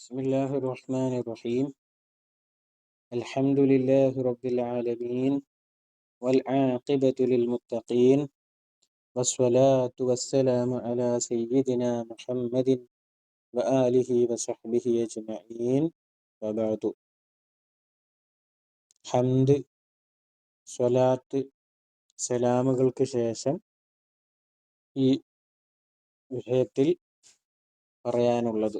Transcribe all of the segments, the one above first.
بسم الله الرحمن الرحيم الحمد لله رب العالمين والعاقبة للمتقين والصلاة والسلام على سيدنا محمد وآله وصحبه أجمعين وبعد ഹംദ് സ്വലാത്ത് സലാമുകൾക്ക് ശേഷം ഈ വിഷയത്തിൽ പറയാനുള്ളത്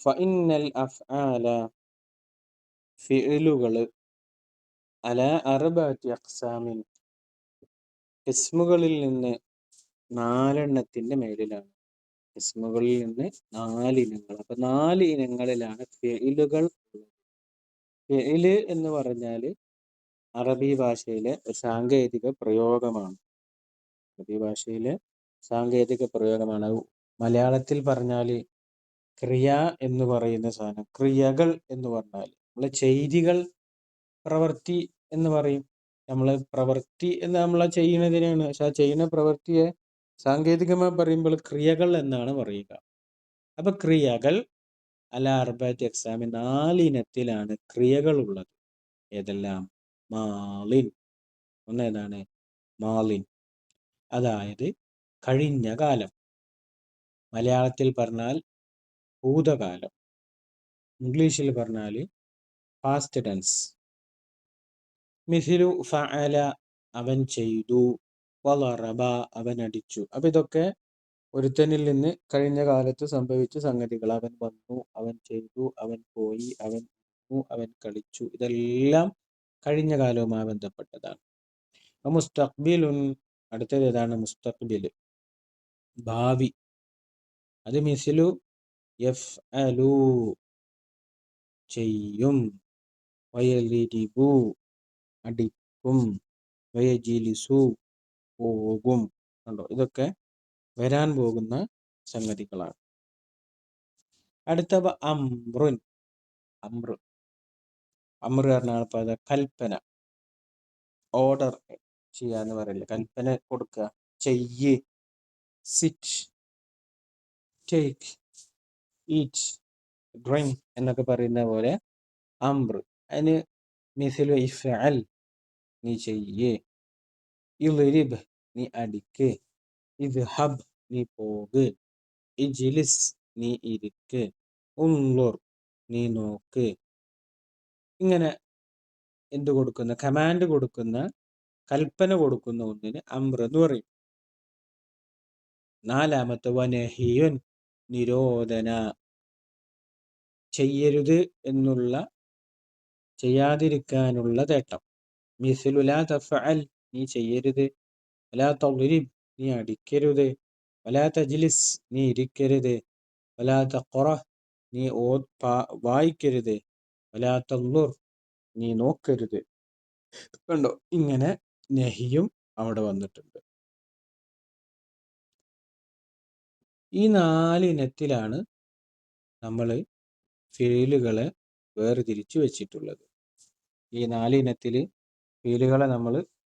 ഫഇന്നൽ അഫ്ആല ഫിഇലുകൾ അല അർബഅത്തി അഖ്സാമിൻ ഇസ്മുകളിൽ നിന്ന് നാലെണ്ണത്തിന്റെ മേലിലാണ്. ഇസ്മുകളിൽ നിന്ന് നാല് ഇനങ്ങൾ. അപ്പൊ നാല് ഇനങ്ങളിലാണ് ഫെയിലുകൾ ഫെയിൽ എന്ന് പറഞ്ഞാൽ അറബി ഭാഷയിലെ സാങ്കേതിക പ്രയോഗമാണ്. അറബി ഭാഷയിലെ സാങ്കേതിക പ്രയോഗമാണ്. മലയാളത്തിൽ പറഞ്ഞാൽ ക്രിയ എന്ന് പറയുന്ന സാധനം. ക്രിയകൾ എന്ന് പറഞ്ഞാൽ നമ്മൾ ചെയ്തികൾ പ്രവൃത്തി എന്ന് പറയും. നമ്മൾ പ്രവൃത്തി എന്ന് നമ്മൾ ചെയ്യുന്നതിനാണ് പക്ഷെ ആ ചെയ്യുന്ന പ്രവൃത്തിയെ സാങ്കേതികമായി പറയുമ്പോൾ ക്രിയകൾ എന്നാണ് പറയുക. അപ്പൊ ക്രിയകൾ അല അർബാറ്റ് എക്സാമിൽ നാലിനത്തിലാണ് ക്രിയകൾ ഉള്ളത് ഏതെല്ലാം? മാലിൻ ഒന്ന് ഏതാണ് മാലിൻ അതായത് കഴിഞ്ഞ കാലം മലയാളത്തിൽ പറഞ്ഞാൽ ഭൂതകാലം. ഇംഗ്ലീഷിൽ പറഞ്ഞാൽ പാസ്റ്റ് ടെൻസ് മിഥിലു ഫഅല അവൻ ചെയ്തു. വളറബ അവൻ അടിച്ചു. അപ്പൊ ഇതൊക്കെ ഒരുത്തനിൽ നിന്ന് കഴിഞ്ഞ കാലത്ത് സംഭവിച്ച സംഗതികൾ. അവൻ വന്നു അവൻ ചെയ്തു അവൻ പോയി അവൻ അവൻ കളിച്ചു. ഇതെല്ലാം കഴിഞ്ഞ കാലവുമായി ബന്ധപ്പെട്ടതാണ്. മുസ്തഖ്ബിലുൻ അടുത്തത് ഏതാണ്? മുസ്തഖ്ബിൽ ഭാവി. അത് മിസിലു യഫ്അലു ചെയ്യും. വയലിരിബു അടിക്കും. വയജിലിസു പോകും. കണ്ടോ? ഇതൊക്കെ വരാൻ പോകുന്ന സംഗതികളാണ്. അടുത്തവ അമ്രുൻ. അമ്രു. അമ്രു പറഞ്ഞാൽ പദ കൽപ്പന. ഓർഡർ ചെയ്യാന്ന് പറയില്ല? കൽപ്പന കൊടുക്കുക. ചെയ്യ്. സിറ്റ്. ടേക്ക്. ഈറ്റ് ഡ്രിങ്ക് എന്നൊക്കെ പറയുന്ന പോലെ അംബ്ര അതിന് മിസിലു ഇഫഅൽ നീ ചെയ്യേ. ഇളിരിബ് നീ അടിക്ക്. ഇത് ഹബ് നീ പോക്. ഇജിലിസ് നീ ഇരിക്ക്. ഉള്ളൂർ നീ നോക്ക്. ഇങ്ങനെ എന്ത് കൊടുക്കുന്ന കമാൻഡ് കൊടുക്കുന്ന കൽപ്പന കൊടുക്കുന്ന ഒന്നിന് അമ്ര എന്ന് പറയും. നാലാമത്തെ വനഹിയുൻ നിരോധന ചെയ്യരുത് എന്നുള്ള ചെയ്യാതിരിക്കാനുള്ള തേട്ടം മിസിലു ലാ തഫഅൽ നീ ചെയ്യരുത്. വലാ തളിരിബ് നീ അടിക്കരുത്. വലാ തജ്ലിസ് നീ ഇരിക്കരുത്. വലാ തഖറ നീ ഓ വായിക്കരുത്. വലാ തള്ളുർ നീ നോക്കരുത്. കണ്ടോ? ഇങ്ങനെ നെഹിയും അവിടെ വന്നിട്ടുണ്ട്. ഈ നാലിനത്തിലാണ് നമ്മൾ ഫീലുകളെ വേർതിരിച്ചു വെച്ചിട്ടുള്ളത്. ഈ നാലിനത്തിൽ ഫീലുകളെ നമ്മൾ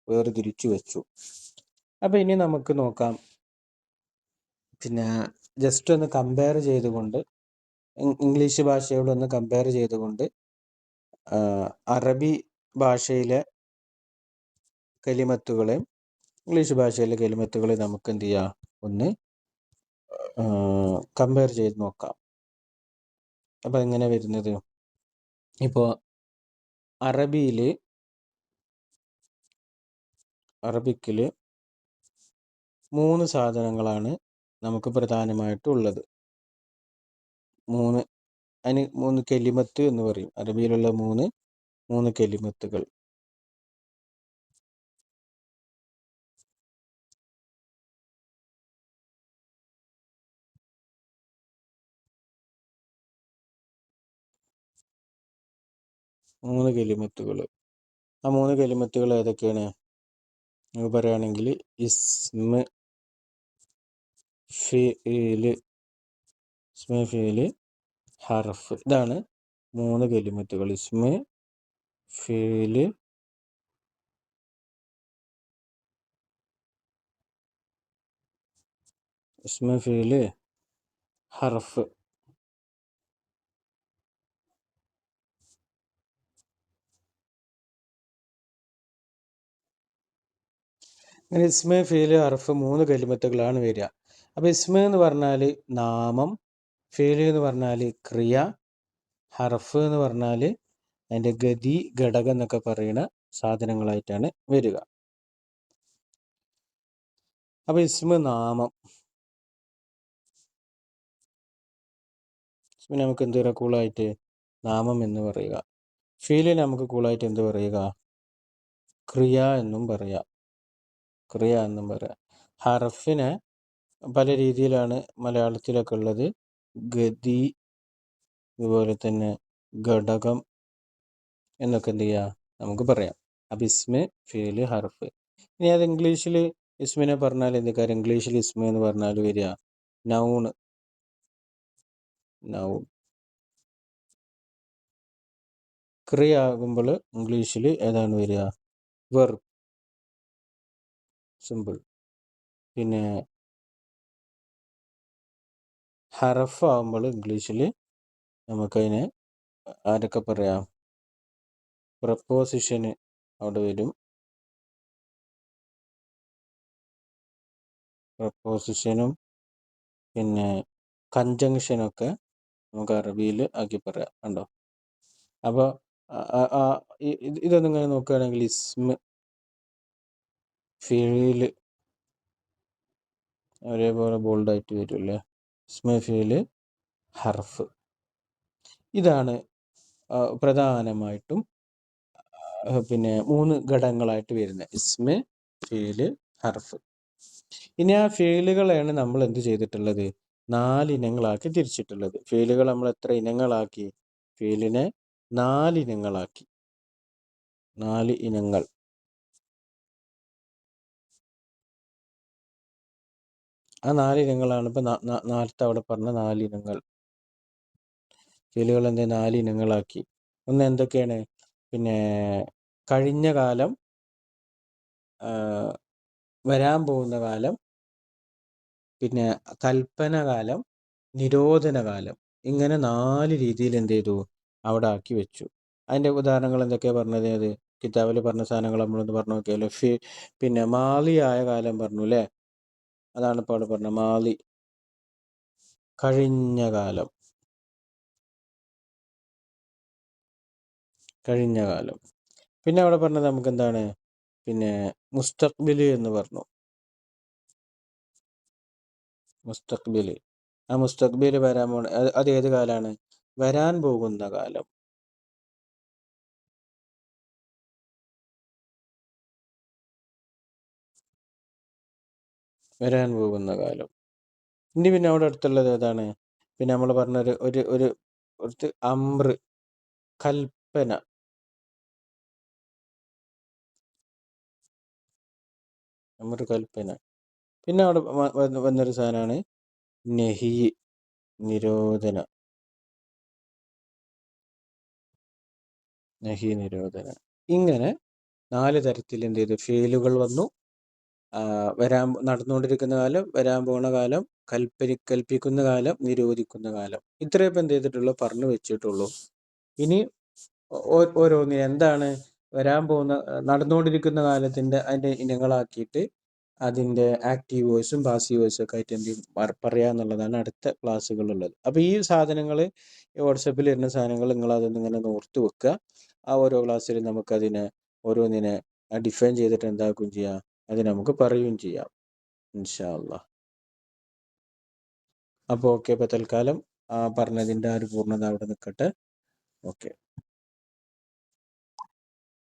വേർതിരിച്ചു വെച്ചു. അപ്പം ഇനി നമുക്ക് നോക്കാം. പിന്നെ ജസ്റ്റ് ഒന്ന് കമ്പയർ ചെയ്തുകൊണ്ട് ഇംഗ്ലീഷ് ഭാഷയോട് ഒന്ന് കമ്പയർ ചെയ്തുകൊണ്ട് അറബി ഭാഷയിലെ കലിമത്തുകളെയും ഇംഗ്ലീഷ് ഭാഷയിലെ കലിമത്തുകളെ നമുക്ക് എന്ത് ചെയ്യാം? ഒന്ന് കമ്പയർ ചെയ്ത് നോക്കാം. അപ്പൊ എങ്ങനെ വരുന്നത്? ഇപ്പോ അറബിയിൽ അറബിക്കിൽ മൂന്ന് സാധനങ്ങളാണ് നമുക്ക് പ്രധാനമായിട്ടും ഉള്ളത് മൂന്ന് അതിന് മൂന്ന് കെലിമത്ത് എന്ന് പറയും. അറബിയിലുള്ള മൂന്ന് മൂന്ന് കെലിമത്തുകൾ. മൂന്ന് കെലിമത്തുകൾ. ആ മൂന്ന് കെലിമത്തുകൾ ഏതൊക്കെയാണ്? നമുക്ക് പറയുകയാണെങ്കിൽ ഇസ്മ ഫിൽ ഇസ്മ ഫിൽ ഹർഫ് ഇതാണ് മൂന്ന് കെലിമത്തുകൾ. ഇസ്മ ഫിൽ ഇസ്മ ഫിൽ ഹർഫ് അങ്ങനെ ഇസ്മ ഫീൽ ഹർഫ് മൂന്ന് കലിമത്തുകളാണ് വരിക. അപ്പോൾ ഇസ്മ എന്ന് പറഞ്ഞാൽ നാമം ഫീൽ എന്ന് പറഞ്ഞാൽ ക്രിയ ഹർഫ് എന്ന് പറഞ്ഞാൽ അതിന്റെ ഗതി ഘടകം എന്നൊക്കെ പറയുന്ന സാധനങ്ങളായിട്ടാണ് വരിക. അപ്പോൾ ഇസ്മ നാമം. ഇസ്മ നമുക്ക് എന്ത് പറയുക കൂളായിട്ട് നാമം എന്ന് പറയുക. ഫീൽ നമുക്ക് കൂളായിട്ട് എന്ത് പറയുക? ക്രിയ എന്നും പറയാം ക്രിയ എന്നും പറയാം. ഹർഫിനെ പല രീതിയിലാണ് മലയാളത്തിലൊക്കെ ഉള്ളത്. ഗതി അതുപോലെ തന്നെ ഘടകം എന്നൊക്കെ എന്ത് ചെയ്യുക നമുക്ക് പറയാം. അപ്പം ഇസ്മ ഫീൽ ഹർഫ്. ഇനി അത് ഇംഗ്ലീഷിൽ ഇസ്മിനെ പറഞ്ഞാൽ എന്ത് കാര്യം? ഇംഗ്ലീഷിൽ ഇസ്മ എന്ന് പറഞ്ഞാൽ വരിക. നൗൺ. നൗൺ. ക്രിയ ആകുമ്പോൾ ഇംഗ്ലീഷിൽ ഏതാണ് വരിക? വെർബ്. സിമ്പിൾ. പിന്നെ ഹറഫ് ആകുമ്പോൾ ഇംഗ്ലീഷിൽ നമുക്കതിനെ ആരൊക്കെ പറയാം പ്രപ്പോസിഷന് അവിടെ വരും. പ്രപ്പോസിഷനും പിന്നെ കഞ്ചങ്ഷനൊക്കെ നമുക്ക് അറബിയിൽ ആക്കി പറയാം. കണ്ടോ? അപ്പോൾ ഇതൊന്നും ഇങ്ങനെ നോക്കുകയാണെങ്കിൽ ഇസ്മ ഫീൽ ഒരേപോലെ ബോൾഡായിട്ട് വരും അല്ലേ ഇസ്മ ഫീൽ ഹർഫ്. ഇതാണ് പ്രധാനമായിട്ടും പിന്നെ മൂന്ന് ഘടകങ്ങളായിട്ട് വരുന്നത്. ഇസ്മ ഫീൽ ഹർഫ്. ഇനി ആ ഫീലുകളെയാണ് നമ്മൾ എന്ത് ചെയ്തിട്ടുള്ളത്? നാല് ഇനങ്ങളാക്കി തിരിച്ചിട്ടുള്ളത്. ഫീലുകൾ നമ്മൾ എത്ര ഇനങ്ങളാക്കി? ഫീലിനെ നാല് ഇനങ്ങളാക്കി. നാല് ഇനങ്ങൾ. ആ നാല് ഇനങ്ങളാണ് ഇപ്പൊ നേരത്തെ അവിടെ പറഞ്ഞ നാല് ഇനങ്ങൾ ഫീലുകൾ എന്താ നാല് ഇനങ്ങളാക്കി ഒന്ന് എന്തൊക്കെയാണ്? പിന്നെ കഴിഞ്ഞ കാലം വരാൻ പോകുന്ന കാലം പിന്നെ കൽപ്പന കാലം നിരോധന കാലം. ഇങ്ങനെ നാല് രീതിയിൽ എന്ത് ചെയ്തു? അവിടെ ആക്കി വെച്ചു. അതിന്റെ ഉദാഹരണങ്ങൾ എന്തൊക്കെയാണ് പറഞ്ഞത്? അത് കിതാബിൽ പറഞ്ഞ സാധനങ്ങൾ നമ്മളൊന്ന് പറഞ്ഞു നോക്കിയാലോ. ഫി പിന്നെ മാലിയായ കാലം പറഞ്ഞു അല്ലേ? അതാണ് ഇപ്പോൾ അവിടെ പറഞ്ഞത്. മാലി കഴിഞ്ഞ കാലം. കഴിഞ്ഞ കാലം. പിന്നെ അവിടെ പറഞ്ഞത് നമുക്ക് എന്താണ് പിന്നെ മുസ്തഖ്ബിൽ എന്ന് പറഞ്ഞു. മുസ്തഖ്ബിൽ. ആ മുസ്തഖ്ബിൽ വരാൻ പോണ അത് ഏത് കാലാണ്? വരാൻ പോകുന്ന കാലം. വരാൻ പോകുന്ന കാലം. ഇനി പിന്നെ അവിടെ അടുത്തുള്ളത് ഏതാണ്? പിന്നെ നമ്മൾ പറഞ്ഞൊരു ഒരു ഒരു ഒരു അമ്ര കൽപ്പന. അമ്ര കൽപ്പന. പിന്നെ അവിടെ വന്നൊരു സാധനമാണ് നെഹി നിരോധന. നെഹി നിരോധന. ഇങ്ങനെ നാല് തരത്തിൽ എന്ത് ചെയ്തു? ഫെയിലുകൾ വന്നു. വരാൻ നടന്നുകൊണ്ടിരിക്കുന്ന കാലം വരാൻ പോകുന്ന കാലം കൽപ്പനി കൽപ്പിക്കുന്ന കാലം നിരോധിക്കുന്ന കാലം. ഇത്രയും എന്ത് ചെയ്തിട്ടുള്ളൂ? പറഞ്ഞു വെച്ചിട്ടുള്ളൂ. ഇനി ഓരോന്നിന് എന്താണ് വരാൻ പോകുന്ന നടന്നുകൊണ്ടിരിക്കുന്ന കാലത്തിന്റെ അതിന്റെ ഇനങ്ങളാക്കിയിട്ട് അതിന്റെ ആക്റ്റീവ് വോയിസും പാസീവ് വോയിസും ഒക്കെ ആയിട്ട് എന്ത് ചെയ്യും? പറയാന്നുള്ളതാണ് അടുത്ത ക്ലാസ്സുകളുള്ളത് അപ്പോൾ ഈ സാധനങ്ങൾ വാട്സപ്പിൽ വരുന്ന സാധനങ്ങൾ നിങ്ങൾ അതൊന്നും ഇങ്ങനെ ഓർത്ത് വെക്കുക. ആ ഓരോ ക്ലാസ്സിലും നമുക്കതിനെ ഓരോന്നിനെ ഡിഫൈൻ ചെയ്തിട്ട് എന്താക്കുകയും ചെയ്യാം? അത് നമുക്ക് പറയുകയും ചെയ്യാം. ഇൻഷാല്ല അപ്പോൾ ഓക്കെ അപ്പോൾ തൽക്കാലം പറഞ്ഞതിന്റെ ആ ഒരു പൂർണത അവിടെ നിൽക്കട്ടെ ഓക്കെ.